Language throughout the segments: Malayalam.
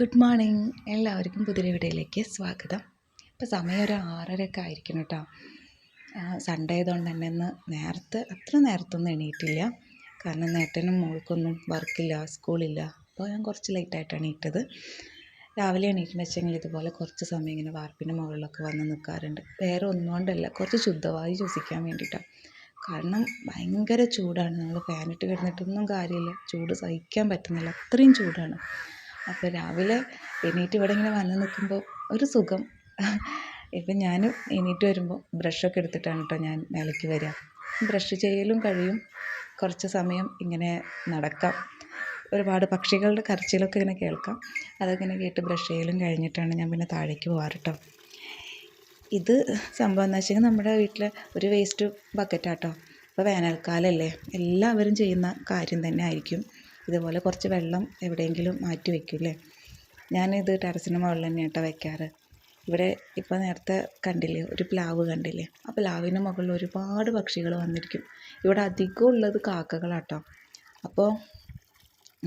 Good morning. എല്ലാവർക്കും പുതിയ വീഡിയോയിലേക്ക് സ്വാഗതം. ഇപ്പോൾ സമയം ഒരു ആറരയൊക്കെ ആയിരിക്കണം കേട്ടോ. സൺഡേ ആയതുകൊണ്ട് തന്നെ ഇന്ന് നേരത്തെ അത്ര നേരത്തൊന്നും എണീറ്റില്ല. കാരണം നേട്ടനും മോൾക്കൊന്നും വർക്കില്ല സ്കൂളില്ല അപ്പോൾ ഞാൻ കുറച്ച് ലേറ്റായിട്ടാണ് എണീറ്റത് രാവിലെ എണീറ്റെന്ന് വെച്ചെങ്കിൽ ഇതുപോലെ കുറച്ച് സമയം ഇങ്ങനെ വാർപ്പിന്റെ മുകളിലൊക്കെ വന്ന് നിൽക്കാറുണ്ട്. വേറെ ഒന്നുകൊണ്ടല്ല കുറച്ച് ശുദ്ധവായു ശ്വസിക്കാൻ വേണ്ടിയിട്ടാണ് കാരണം ഭയങ്കര ചൂടാണ്. നമ്മൾ ഫാനിട്ട് കിടന്നിട്ടൊന്നും കാര്യമില്ല. ചൂട് സഹിക്കാൻ പറ്റുന്നില്ല. അത്രയും ചൂടാണ്. അപ്പോൾ രാവിലെ എണീറ്റ് ഇവിടെ ഇങ്ങനെ വന്ന് നിൽക്കുമ്പോൾ ഒരു സുഖം. ഇപ്പം ഞാൻ എണീറ്റ് വരുമ്പോൾ ബ്രഷൊക്കെ എടുത്തിട്ടാണ് കേട്ടോ ഞാൻ മേലേക്ക് വരിക ബ്രഷ് ചെയ്യലും കഴിയും. കുറച്ച് സമയം ഇങ്ങനെ നടക്കാം. ഒരുപാട് പക്ഷികളുടെ കരച്ചിലൊക്കെ ഇങ്ങനെ കേൾക്കാം. അതൊക്കെ ഇങ്ങനെ കേട്ട് ബ്രഷ് ചെയ്യലും കഴിഞ്ഞിട്ടാണ് ഞാൻ പിന്നെ താഴേക്ക് പോകാറ് കേട്ടോ ഇത് സംഭവം എന്ന് വെച്ചാൽ നമ്മുടെ വീട്ടിൽ ഒരു വേസ്റ്റ് ബക്കറ്റാട്ടോ ഇപ്പോൾ വേനൽക്കാലമല്ലേ എല്ലാവരും ചെയ്യുന്ന കാര്യം തന്നെ ആയിരിക്കും. ഇതുപോലെ കുറച്ച് വെള്ളം എവിടെയെങ്കിലും മാറ്റി വയ്ക്കില്ലേ ഞാനിത് ടെറസിന് മുകളിൽ തന്നെ കേട്ടോ വയ്ക്കാറ് ഇവിടെ ഇപ്പോൾ നേരത്തെ കണ്ടില്ലേ ഒരു പ്ലാവ് കണ്ടില്ലേ? ആ പ്ലാവിന് മുകളിൽ ഒരുപാട് പക്ഷികൾ വന്നിരിക്കും. ഇവിടെ അധികം ഉള്ളത് കാക്കകളാട്ടോ. അപ്പോൾ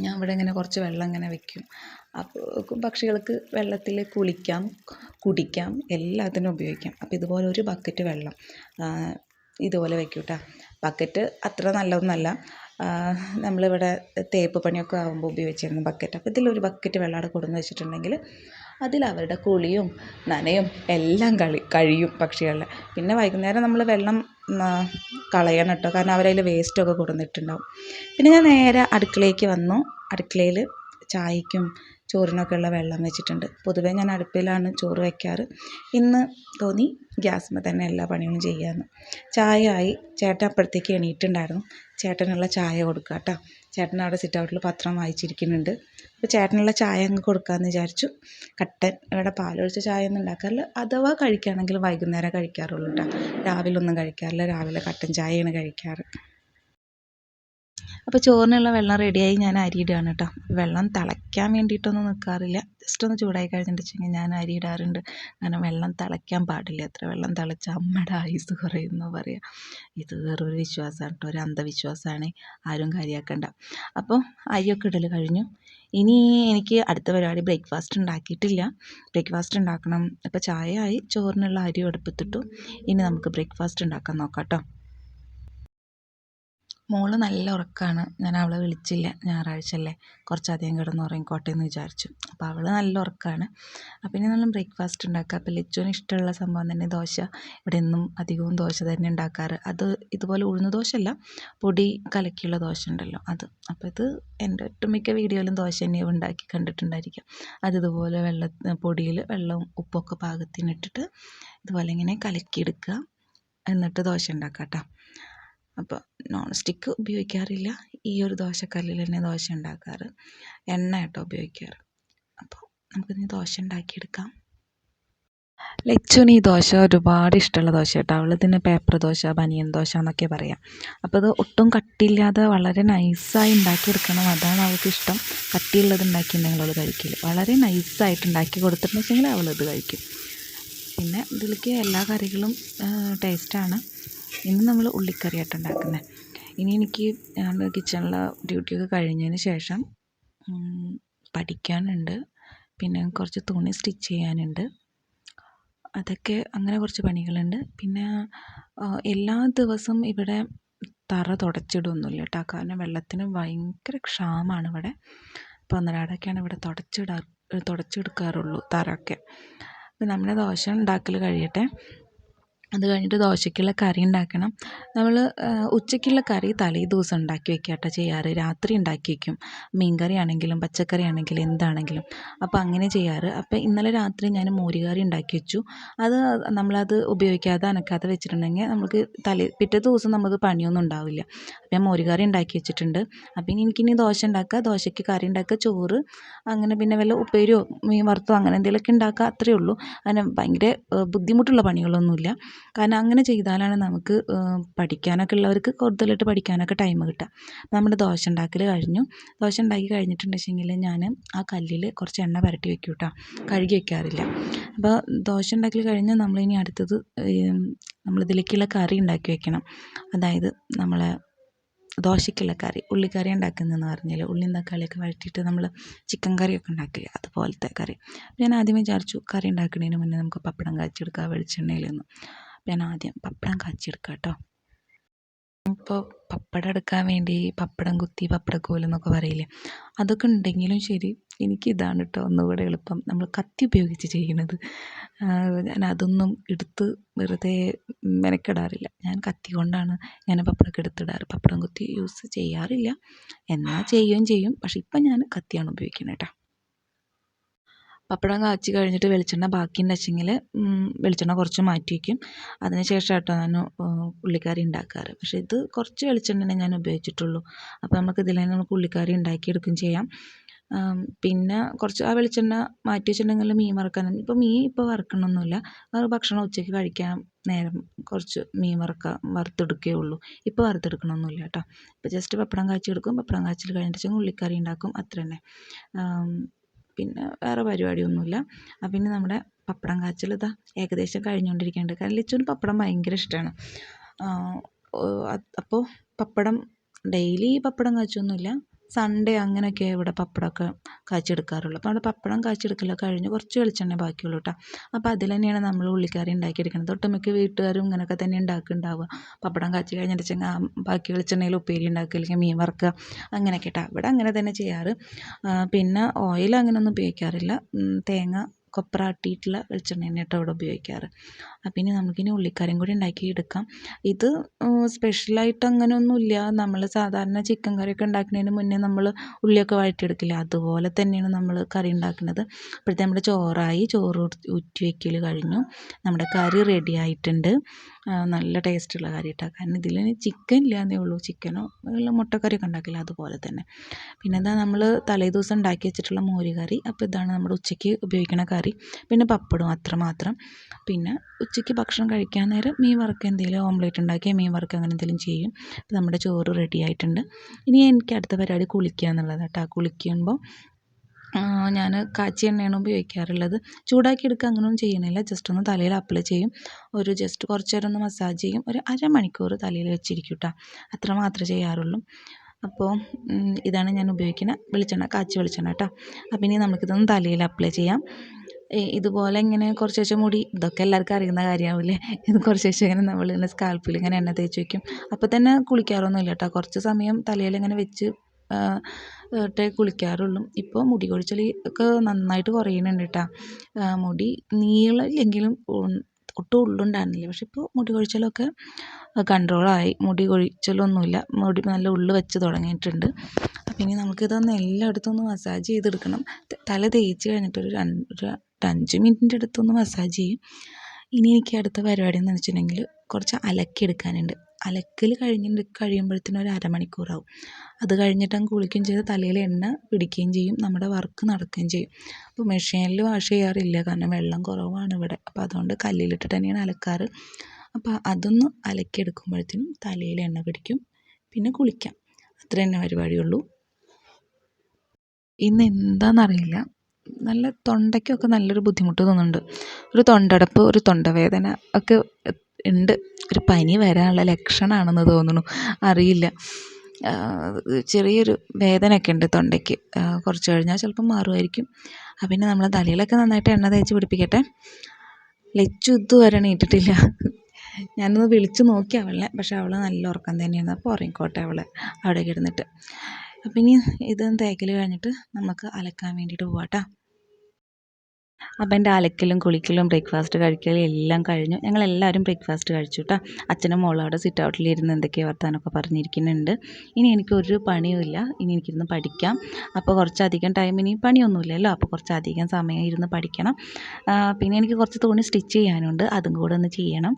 ഞാൻ ഇവിടെ ഇങ്ങനെ കുറച്ച് വെള്ളം ഇങ്ങനെ വെക്കും. അപ്പോൾ പക്ഷികൾക്ക് വെള്ളത്തിൽ കുളിക്കാം കുടിക്കാം എല്ലാത്തിനും ഉപയോഗിക്കാം. അപ്പോൾ ഇതുപോലെ ഒരു ബക്കറ്റ് വെള്ളം ഇതുപോലെ വെക്കും കേട്ടോ ബക്കറ്റ് അത്ര നല്ലതൊന്നുമല്ല നമ്മളിവിടെ തേപ്പ് പണിയൊക്കെ ആകുമ്പോൾ ഉപയോഗിച്ചിരുന്ന ബക്കറ്റ് അപ്പോൾ ഇതിലൊരു ബക്കറ്റ് വെള്ളം അവിടെ കൊടുന്ന് വെച്ചിട്ടുണ്ടെങ്കിൽ അതിൽ അവരുടെ കുളിയും നനയും എല്ലാം കളി കഴിയും പക്ഷികളുടെ പിന്നെ വൈകുന്നേരം നമ്മൾ വെള്ളം കളയണം കേട്ടോ. കാരണം അവരതിൽ വേസ്റ്റൊക്കെ കൊടുന്നിട്ടുണ്ടാവും. പിന്നെ ഞാൻ നേരെ അടുക്കളയിലേക്ക് വന്നു. അടുക്കളയിൽ ചായയ്ക്കും ചോറിനൊക്കെയുള്ള വെള്ളം വെച്ചിട്ടുണ്ട്. പൊതുവേ ഞാൻ അടുപ്പിലാണ് ചോറ് വയ്ക്കാറ് ഇന്ന് തോന്നി ഗ്യാസ്മേ തന്നെ എല്ലാ പണികളും ചെയ്യാമെന്ന് ചായയായി ചേട്ടൻ അപ്പോഴത്തേക്ക് എണീറ്റുണ്ടായിരുന്നു. ചേട്ടനുള്ള ചായ കൊടുക്കുക കേട്ടോ ചേട്ടൻ അവിടെ സിറ്റ് ഔട്ടിൽ പത്രം വായിച്ചിരിക്കുന്നുണ്ട്. അപ്പോൾ ചേട്ടനുള്ള ചായ അങ്ങ് കൊടുക്കാമെന്ന് വിചാരിച്ചു. കട്ടൻ ഇവിടെ പാലൊഴിച്ച ചായ ഒന്നും ഉണ്ടാക്കാറില്ല. അഥവാ കഴിക്കുകയാണെങ്കിൽ വൈകുന്നേരം കഴിക്കാറുള്ളൂ കേട്ടോ രാവിലെ ഒന്നും കഴിക്കാറില്ല. രാവിലെ കട്ടൻ ചായയാണ് കഴിക്കാറ്. അപ്പോൾ ചോറിനുള്ള വെള്ളം റെഡിയായി ഞാൻ അരിയിടുകയാണ് കേട്ടോ വെള്ളം തിളയ്ക്കാൻ വേണ്ടിയിട്ടൊന്നും നിൽക്കാറില്ല ജസ്റ്റ് ഒന്ന് ചൂടായി കഴിഞ്ഞിട്ടുണ്ടെങ്കിൽ ഞാൻ അരി ഇടാറുണ്ട്. കാരണം വെള്ളം തിളയ്ക്കാൻ പാടില്ല. എത്ര വെള്ളം തിളച്ച അമ്മയുടെ ആയുസ് കുറയുന്നു പറയാം. ഇത് വേറൊരു വിശ്വാസമാണ് കേട്ടോ ഒരു അന്ധവിശ്വാസമാണ് ആരും കാര്യമാക്കണ്ട അപ്പോൾ അരിയൊക്കെ ഇടൽ കഴിഞ്ഞു. ഇനി എനിക്ക് അടുത്ത പരിപാടി ബ്രേക്ക്ഫാസ്റ്റ് ഉണ്ടാക്കിയിട്ടില്ല. ബ്രേക്ക്ഫാസ്റ്റ് ഉണ്ടാക്കണം. ഇപ്പോൾ ചായ ആയി ചോറിനുള്ള അരി അടുപ്പത്തിട്ടു ഇനി നമുക്ക് ബ്രേക്ക്ഫാസ്റ്റ് ഉണ്ടാക്കാൻ നോക്കാം കേട്ടോ മോൾ നല്ല ഉറക്കമാണ് ഞാൻ അവളെ വിളിച്ചില്ല ഞായറാഴ്ച അല്ലേ കുറച്ചധികം കിടന്ന് ഉറങ്ങിക്കോട്ടെ എന്ന് വിചാരിച്ചു. അപ്പോൾ അവൾ നല്ല ഉറക്കമാണ് അപ്പോൾ ഇനി നല്ല ബ്രേക്ക്ഫാസ്റ്റ് ഉണ്ടാക്കുക അപ്പോൾ ലച്ചുവിന് ഇഷ്ടമുള്ള സംഭവം തന്നെ ദോശ. ഇവിടെ എന്നും അധികവും ദോശ തന്നെ ഉണ്ടാക്കാറ്. അത് ഇതുപോലെ ഉഴുന്ന് ദോശയല്ല പൊടി കലക്കിയുള്ള ദോശ ഉണ്ടല്ലോ അത്. അപ്പോൾ ഇത് എന്റെ ഒട്ടുമിക്ക വീഡിയോയിലും ദോശ തന്നെ ഉണ്ടാക്കി കണ്ടിട്ടുണ്ടായിരിക്കും. അത് ഇതുപോലെ വെള്ള പൊടിയിൽ വെള്ളവും ഉപ്പൊക്കെ പാകത്തിനിട്ടിട്ട് ഇതുപോലെ ഇങ്ങനെ കലക്കിയെടുക്കുക. എന്നിട്ട് ദോശ ഉണ്ടാക്കാം കേട്ടോ അപ്പോൾ നോൺ സ്റ്റിക്ക് ഉപയോഗിക്കാറില്ല. ഈ ഒരു ദോശക്കല്ലിൽ തന്നെ ദോശ ഉണ്ടാക്കാറ്. എണ്ണ കേട്ടോ ഉപയോഗിക്കാറ്. അപ്പോൾ നമുക്കിനി ദോശ ഉണ്ടാക്കിയെടുക്കാം. ലച്ചുവിന് ഈ ദോശ ഒരുപാട് ഇഷ്ടമുള്ള ദോശ കേട്ടോ. അവൾ ഇതിന് പേപ്പർ ദോശ ബനിയൻ ദോശ എന്നൊക്കെ പറയാം. അപ്പോൾ അത് ഒട്ടും കട്ടിയില്ലാതെ വളരെ നൈസായി ഉണ്ടാക്കിയെടുക്കണം. അതാണ് അവൾക്ക് ഇഷ്ടം. കട്ടിയുള്ളത് ഉണ്ടാക്കിയിട്ടുണ്ടെങ്കിൽ അവൾ കഴിക്കില്ല. വളരെ നൈസായിട്ട് ഉണ്ടാക്കി കൊടുത്തിട്ടുണ്ടെങ്കിൽ അവൾ ഇത് കഴിക്കും. പിന്നെ ഇതിലേക്ക് എല്ലാ കറികളും ടേസ്റ്റാണ് ഇന്ന് നമ്മൾ ഉള്ളിക്കറിയായിട്ട് ഉണ്ടാക്കുന്നത് ഇനി എനിക്ക് കിച്ചണിലെ ഡ്യൂട്ടിയൊക്കെ കഴിഞ്ഞതിന് ശേഷം പഠിക്കാനുണ്ട്. പിന്നെ കുറച്ച് തുണി സ്റ്റിച്ച് ചെയ്യാനുണ്ട്. അതൊക്കെ അങ്ങനെ കുറച്ച് പണികളുണ്ട്. പിന്നെ എല്ലാ ദിവസവും ഇവിടെ തറ തുടച്ചിടൊന്നുമില്ല കേട്ടോ. കാരണം വെള്ളത്തിന് ഭയങ്കര ക്ഷാമമാണ് ഇവിടെ. അപ്പോൾ ഒന്നരാടൊക്കെയാണ് ഇവിടെ തുടച്ചിടാ തുടച്ചെടുക്കാറുള്ളൂ തറയൊക്കെ. അപ്പോൾ നമ്മുടെ ദോശ ഉണ്ടാക്കൽ കഴിയട്ടെ. അത് കഴിഞ്ഞിട്ട് ദോശയ്ക്കുള്ള കറി ഉണ്ടാക്കണം. നമ്മൾ ഉച്ചയ്ക്കുള്ള കറി തലേ ദിവസം ഉണ്ടാക്കി വയ്ക്കുക കേട്ടോ ചെയ്യാറ്. രാത്രി ഉണ്ടാക്കി വയ്ക്കും മീൻ കറി ആണെങ്കിലും പച്ചക്കറി ആണെങ്കിലും എന്താണെങ്കിലും. അപ്പോൾ അങ്ങനെ ചെയ്യാറ്. അപ്പോൾ ഇന്നലെ രാത്രി ഞാൻ മോരുകറി ഉണ്ടാക്കി വെച്ചു. അത് നമ്മളത് ഉപയോഗിക്കാതെ അനക്കാതെ വെച്ചിട്ടുണ്ടെങ്കിൽ നമുക്ക് തലേ പിറ്റേ ദിവസം നമുക്ക് പണിയൊന്നും ഉണ്ടാവില്ല. അപ്പോൾ ഞാൻ മോരുകറി ഉണ്ടാക്കി വെച്ചിട്ടുണ്ട്. അപ്പോൾ ഇനി എനിക്കിനി ദോശ ഉണ്ടാക്കുക ദോശയ്ക്ക് കറി ഉണ്ടാക്കുക ചോറ് അങ്ങനെ പിന്നെ വല്ല ഉപ്പേരിയോ മീൻ വറുത്തോ അങ്ങനെ എന്തെങ്കിലുമൊക്കെ ഉണ്ടാക്കുക അത്രയേ ഉള്ളൂ. അങ്ങനെ ഭയങ്കര ബുദ്ധിമുട്ടുള്ള പണികളൊന്നുമില്ല. കാരണം അങ്ങനെ ചെയ്താലാണ് നമുക്ക് പഠിക്കാനൊക്കെ ഉള്ളവർക്ക് കൂടുതലായിട്ട് പഠിക്കാനൊക്കെ ടൈം കിട്ടുക. നമ്മുടെ ദോശ ഉണ്ടാക്കൽ കഴിഞ്ഞു. ദോശ ഉണ്ടാക്കി കഴിഞ്ഞിട്ടുണ്ടെങ്കിൽ ഞാൻ ആ കല്ലിൽ കുറച്ച് എണ്ണ പുരട്ടി വെക്കും കേട്ടോ കഴുകി വെക്കാറില്ല. അപ്പോൾ ദോശ ഉണ്ടാക്കൽ കഴിഞ്ഞ് നമ്മളിനി അടുത്തത് നമ്മളിതിലേക്കുള്ള കറി ഉണ്ടാക്കി വെക്കണം. അതായത് നമ്മളെ ദോശയ്ക്കുള്ള കറി ഉള്ളിക്കറി ഉണ്ടാക്കുന്നതെന്ന് പറഞ്ഞാൽ ഉള്ളിയും തക്കാളിയൊക്കെ വഴറ്റിയിട്ട് നമ്മൾ ചിക്കൻ കറിയൊക്കെ ഉണ്ടാക്കില്ല അതുപോലത്തെ കറി. ഞാൻ ആദ്യം വിചാരിച്ചു കറി ഉണ്ടാക്കുന്നതിന് മുന്നേ നമുക്ക് പപ്പടം കാച്ചിയെടുക്കാം വെളിച്ചെണ്ണയിലൊന്ന്. ഞാൻ ആദ്യം പപ്പടം കാച്ചിയെടുക്കാം കേട്ടോ ഇപ്പോൾ പപ്പടം എടുക്കാൻ വേണ്ടി പപ്പടം കുത്തി പപ്പടക്കോൽ എന്നൊക്കെ പറയില്ലേ? അതൊക്കെ ഉണ്ടെങ്കിലും ശരി എനിക്കിതാണ് കേട്ടോ ഒന്നുകൂടെ എളുപ്പം. നമ്മൾ കത്തി ഉപയോഗിച്ച് ചെയ്യുന്നത്. ഞാൻ അതൊന്നും എടുത്ത് വെറുതെ മെനക്കെടാറില്ല. ഞാൻ കത്തി കൊണ്ടാണ് ഞാൻ പപ്പടമൊക്കെ എടുത്തിടാറ്. പപ്പടം കുത്തി യൂസ് ചെയ്യാറില്ല. എന്നാൽ ചെയ്യുകയും ചെയ്യും. പക്ഷെ ഇപ്പം ഞാൻ കത്തിയാണ് ഉപയോഗിക്കുന്നത് കേട്ടോ. പപ്പടം കാച്ചി കഴിഞ്ഞിട്ട് വെളിച്ചെണ്ണ ബാക്കിയുണ്ടെച്ചെങ്കിൽ വെളിച്ചെണ്ണ കുറച്ച് മാറ്റി വയ്ക്കും. അതിന് ശേഷം കേട്ടോ ഞാൻ ഉള്ളിക്കറി ഉണ്ടാക്കാറ്. പക്ഷേ ഇത് കുറച്ച് വെളിച്ചെണ്ണനെ ഞാൻ ഉപയോഗിച്ചിട്ടുള്ളൂ. അപ്പോൾ നമുക്ക് ഇതിൽ തന്നെ നമുക്ക് ഉള്ളിക്കറി ഉണ്ടാക്കിയെടുക്കുകയും ചെയ്യാം. പിന്നെ കുറച്ച് ആ വെളിച്ചെണ്ണ മാറ്റി വെച്ചിട്ടുണ്ടെങ്കിൽ മീൻ വറക്കാൻ ഇപ്പോൾ മീൻ ഇപ്പോൾ വറക്കണമൊന്നുമില്ല. അത് ഭക്ഷണം ഉച്ചയ്ക്ക് കഴിക്കാൻ നേരം കുറച്ച് മീൻ വറുക്കാൻ വറുത്തെടുക്കുകയേ ഉള്ളൂ. ഇപ്പോൾ വറുത്തെടുക്കണമൊന്നുമില്ല കേട്ടോ. ഇപ്പോൾ ജസ്റ്റ് പപ്പടം കാച്ചി എടുക്കും. പപ്പടം കാച്ചൽ കഴിഞ്ഞിട്ട് ഉള്ളിക്കറി ഉണ്ടാക്കും. അത്ര തന്നെ പിന്നെ വേറെ പരിപാടിയൊന്നുമില്ല. പിന്നെ നമ്മുടെ പപ്പടം കാച്ചൽ ഇതാ ഏകദേശം കഴിഞ്ഞുകൊണ്ടിരിക്കുന്നുണ്ട്. കാരണം ലിച്ചുവിന് പപ്പടം ഭയങ്കര ഇഷ്ടമാണ്. അപ്പോൾ പപ്പടം ഡെയിലി പപ്പടം കാച്ചൊന്നുമില്ല. സൺഡേ അങ്ങനെയൊക്കെ ഇവിടെ പപ്പടമൊക്കെ കാച്ചിയെടുക്കാറുള്ളൂ. അപ്പോൾ അവിടെ പപ്പടം കാച്ചിയെടുക്കലൊക്കെ കഴിഞ്ഞ് കുറച്ച് വെളിച്ചെണ്ണ ബാക്കിയുള്ളൂ കേട്ടോ. അപ്പോൾ അതിൽ തന്നെയാണ് നമ്മൾ ഉള്ളിക്കറി ഉണ്ടാക്കിയെടുക്കുന്നത്. ഒട്ടുമിക്ക വീട്ടുകാരും ഇങ്ങനെയൊക്കെ തന്നെ ഉണ്ടാക്കുന്നുണ്ടാവുക പപ്പടം കാച്ചി കഴിഞ്ഞിട്ടുണ്ടെങ്കിൽ ബാക്കി വെളിച്ചെണ്ണയിൽ ഉപ്പേരി ഉണ്ടാക്കുക അല്ലെങ്കിൽ മീൻ വറുക്കുക അങ്ങനെയൊക്കെ കേട്ടോ. ഇവിടെ അങ്ങനെ തന്നെ ചെയ്യാറ്. പിന്നെ ഓയിൽ അങ്ങനെയൊന്നും ഉപയോഗിക്കാറില്ല. തേങ്ങ കൊപ്ര ആട്ടിയിട്ടുള്ള വെളിച്ചെണ്ണ കേട്ടോ ഇവിടെ ഉപയോഗിക്കാറ്. അപ്പം ഇനി നമുക്കിനി ഉള്ളിക്കറിയും കൂടി ഉണ്ടാക്കി എടുക്കാം. ഇത് സ്പെഷ്യലായിട്ട് അങ്ങനെയൊന്നുമില്ല. നമ്മൾ സാധാരണ ചിക്കൻ കറിയൊക്കെ ഉണ്ടാക്കുന്നതിന് മുന്നേ നമ്മൾ ഉള്ളിയൊക്കെ വഴറ്റിയെടുക്കില്ല? അതുപോലെ തന്നെയാണ് നമ്മൾ കറി ഉണ്ടാക്കുന്നത്. അപ്പോഴത്തെ നമ്മുടെ ചോറായി ചോറ് ഊറ്റി വയ്ക്കൽ കഴിഞ്ഞു. നമ്മുടെ കറി റെഡി ആയിട്ടുണ്ട്. നല്ല ടേസ്റ്റുള്ള കറി കേട്ടോ കാരണം ഇതിൽ ചിക്കൻ ഇല്ലാന്നേ ഉള്ളൂ. ചിക്കനോ വല്ല മുട്ടക്കറിയൊക്കെ ഉണ്ടാക്കില്ല അതുപോലെ തന്നെ. പിന്നെ എന്താ നമ്മൾ തലേ ദിവസം ഉണ്ടാക്കി വെച്ചിട്ടുള്ള മോര് കറി. അപ്പോൾ ഇതാണ് നമ്മുടെ ഉച്ചയ്ക്ക് ഉപയോഗിക്കുന്ന കറി. പിന്നെ പപ്പടവും അത്രമാത്രം പിന്നെ ഉച്ചയ്ക്ക് ഭക്ഷണം കഴിക്കാൻ നേരം മീൻ വറുക്കുക എന്തെങ്കിലും ഓംലേറ്റ് ഉണ്ടാക്കിയാൽ മീൻ വറുക്കുക അങ്ങനെ എന്തെങ്കിലും ചെയ്യും. നമ്മുടെ ചോറ് റെഡി ആയിട്ടുണ്ട്. ഇനി എനിക്ക് അടുത്ത പരിപാടി കുളിക്കുക എന്നുള്ളതാണ് കേട്ടോ കുളിക്കുമ്പോൾ ഞാൻ കാച്ചിയ എണ്ണയാണ് ഉപയോഗിക്കാറുള്ളത്. ചൂടാക്കി എടുക്കുക അങ്ങനെയൊന്നും ചെയ്യണില്ല. ജസ്റ്റ് ഒന്ന് തലയിൽ അപ്ലൈ ചെയ്യും. ഒരു ജസ്റ്റ് കുറച്ച് നേരം ഒന്ന് മസാജ് ചെയ്യും. ഒരു അരമണിക്കൂർ തലയിൽ വെച്ചിരിക്കും കേട്ടോ അത്ര മാത്രമേ ചെയ്യാറുള്ളൂ. അപ്പോൾ ഇതാണ് ഞാൻ ഉപയോഗിക്കുന്ന വെളിച്ചെണ്ണ കാച്ചി വെളിച്ചെണ്ണ കേട്ടോ അപ്പം ഇനി നമുക്കിതൊന്ന് തലയിൽ അപ്ലൈ ചെയ്യാം. ഇതുപോലെ ഇങ്ങനെ കുറച്ച് ശേഷം മുടി ഇതൊക്കെ എല്ലാവർക്കും അറിയുന്ന കാര്യമാവില്ലേ ഇത് കുറച്ച് ശേഷം ഇങ്ങനെ നമ്മൾ ഇങ്ങനെ സ്കാൽപ്പിൽ ഇങ്ങനെ എണ്ണ തേച്ച് വയ്ക്കും അപ്പോൾ തന്നെ കുളിക്കാറൊന്നുമില്ല കേട്ടോ കുറച്ച് സമയം തലയിൽ ഇങ്ങനെ വെച്ച് ഇട്ടേ കുളിക്കാറുള്ളൂ. ഇപ്പോൾ മുടി കൊഴിച്ചിൽ ഒക്കെ നന്നായിട്ട് കുറയുന്നുണ്ട് കേട്ടോ മുടി നീളമില്ലെങ്കിലും ഒട്ടും ഉള്ളുണ്ടായിരുന്നില്ല. പക്ഷെ ഇപ്പോൾ മുടി കൊഴിച്ചിലൊക്കെ കൺട്രോളായി മുടി കൊഴിച്ചിലൊന്നുമില്ല. മുടി നല്ല ഉള്ളു വെച്ച് തുടങ്ങിയിട്ടുണ്ട്. അപ്പം ഇനി നമുക്കിതൊന്ന് എല്ലായിടത്തും ഒന്ന് മസാജ് ചെയ്തെടുക്കണം. തല തേച്ച് കഴിഞ്ഞിട്ട് ഒരു രണ്ട് അഞ്ച് മിനിറ്റിന്റെ അടുത്തൊന്ന് മസാജ് ചെയ്യും. ഇനി എനിക്ക് അടുത്ത പരിപാടി എന്ന് വെച്ചിട്ടുണ്ടെങ്കിൽ കുറച്ച് അലക്കിയെടുക്കാനുണ്ട്. അലക്കൽ കഴിഞ്ഞ് കഴിയുമ്പോഴത്തേനും ഒരു അരമണിക്കൂറാവും. അത് കഴിഞ്ഞിട്ട് അങ്ങ് കുളിക്കുകയും ചെയ്ത് തലയിൽ എണ്ണ പിടിക്കുകയും ചെയ്യും. നമ്മുടെ വർക്ക് നടക്കുകയും ചെയ്യും. അപ്പോൾ മെഷീനിൽ വാഷ് ചെയ്യാറില്ല. കാരണം വെള്ളം കുറവാണ് ഇവിടെ. അപ്പോൾ അതുകൊണ്ട് കല്ലിലിട്ടിട്ട് തന്നെയാണ് അലക്കാറ്. അപ്പോൾ അതൊന്ന് അലക്കിയെടുക്കുമ്പോഴത്തേനും തലയിൽ എണ്ണ പിടിക്കും. പിന്നെ കുളിക്കാം. അത്ര തന്നെ പരിപാടിയുള്ളൂ. ഇന്ന് എന്താണെന്നറിയില്ല. നല്ല തൊണ്ടയ്ക്കൊക്കെ നല്ലൊരു ബുദ്ധിമുട്ട് തോന്നുന്നുണ്ട്. ഒരു തൊണ്ടടപ്പ് ഒരു തൊണ്ടവേദന ഒക്കെ ഉണ്ട്. ഒരു പനി വരാനുള്ള ലക്ഷണമാണെന്ന് തോന്നുന്നു. അറിയില്ല. ചെറിയൊരു വേദനയൊക്കെ ഉണ്ട് തൊണ്ടയ്ക്ക്. കുറച്ച് കഴിഞ്ഞാൽ ചിലപ്പം മാറുമായിരിക്കും. അപ്പം പിന്നെ നമ്മൾ തലയിലൊക്കെ നന്നായിട്ട് എണ്ണ തേച്ച് പിടിപ്പിക്കട്ടെ. ലച്ചു ഇതുവരെ എണീറ്റിട്ടില്ല. ഞാനൊന്ന് വിളിച്ചു നോക്കി അവളെ. പക്ഷെ അവൾ നല്ല ഉറക്കം തന്നെയായിരുന്നു അപ്പോൾ ഉറങ്ങിക്കോട്ടെ അവൾ അവിടെ കിടന്നിട്ട്. അപ്പം ഇനി ഇത് തേക്കൽ കഴിഞ്ഞിട്ട് നമുക്ക് അലക്കാൻ വേണ്ടിയിട്ട് പോവാം കേട്ടോ. അപ്പം എന്റെ അലക്കലും കുളിക്കലും ബ്രേക്ക്ഫാസ്റ്റ് കഴിക്കലും എല്ലാം കഴിഞ്ഞു. ഞങ്ങളെല്ലാവരും ബ്രേക്ക്ഫാസ്റ്റ് കഴിച്ചു കേട്ടോ അച്ഛനും മോളും അവിടെ സിറ്റ് ഔട്ടിലിരുന്ന് എന്തൊക്കെയോ വർത്താനമൊക്കെ പറഞ്ഞിരിക്കുന്നുണ്ട്. ഇനി എനിക്ക് എനിക്കൊരു പണിയുമില്ല ഇനി എനിക്കിരുന്ന് പഠിക്കാം. അപ്പോൾ കുറച്ചധികം ടൈം ഇനി പണിയൊന്നുമില്ലല്ലോ. അപ്പോൾ കുറച്ചധികം സമയം ഇരുന്ന് പഠിക്കണം. പിന്നെ എനിക്ക് കുറച്ച് തുണി സ്റ്റിച്ച് ചെയ്യാനുണ്ട്. അതും കൂടെ ഒന്ന് ചെയ്യണം.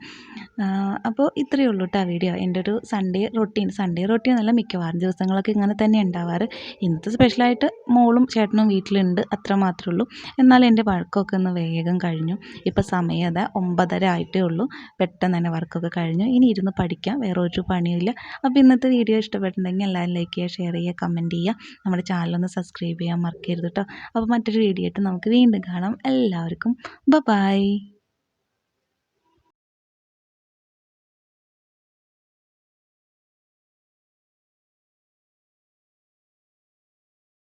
അപ്പോൾ ഇത്രയേ ഉള്ളൂ കേട്ടോ വീഡിയോ എന്റെ ഒരു സൺഡേ റൊട്ടീൻ സൺഡേ റൊട്ടീൻ എന്നല്ല മിക്കവാറും ദിവസങ്ങളൊക്കെ ഇങ്ങനെ തന്നെ ഉണ്ടാവാറ്. ഇന്നത്തെ സ്പെഷ്യലായിട്ട് മോളും ചേട്ടനും വീട്ടിലുണ്ട്. അത്ര മാത്രമേ ഉള്ളൂ. എന്നാൽ എന്റെ വർക്കൊക്കെ ഒന്ന് വേഗം കഴിഞ്ഞു. ഇപ്പോൾ സമയം അതാ ഒമ്പതര ആയിട്ടേ ഉള്ളൂ. പെട്ടെന്ന് തന്നെ വർക്കൊക്കെ കഴിഞ്ഞു. ഇനി ഇരുന്ന് പഠിക്കാം. വേറെ ഒരു പണിയില്ല അപ്പോൾ ഇന്നത്തെ വീഡിയോ ഇഷ്ടപ്പെട്ടിട്ടുണ്ടെങ്കിൽ എല്ലാവരും ലൈക്ക് ചെയ്യുക ഷെയർ ചെയ്യുക കമന്റ് ചെയ്യുക. നമ്മുടെ ചാനലൊന്ന് സബ്സ്ക്രൈബ് ചെയ്യാൻ മറക്കരുത് കേട്ടോ അപ്പോൾ മറ്റൊരു വീഡിയോ ആയിട്ട് നമുക്ക് വീണ്ടും കാണാം. എല്ലാവർക്കും ബ ബായ്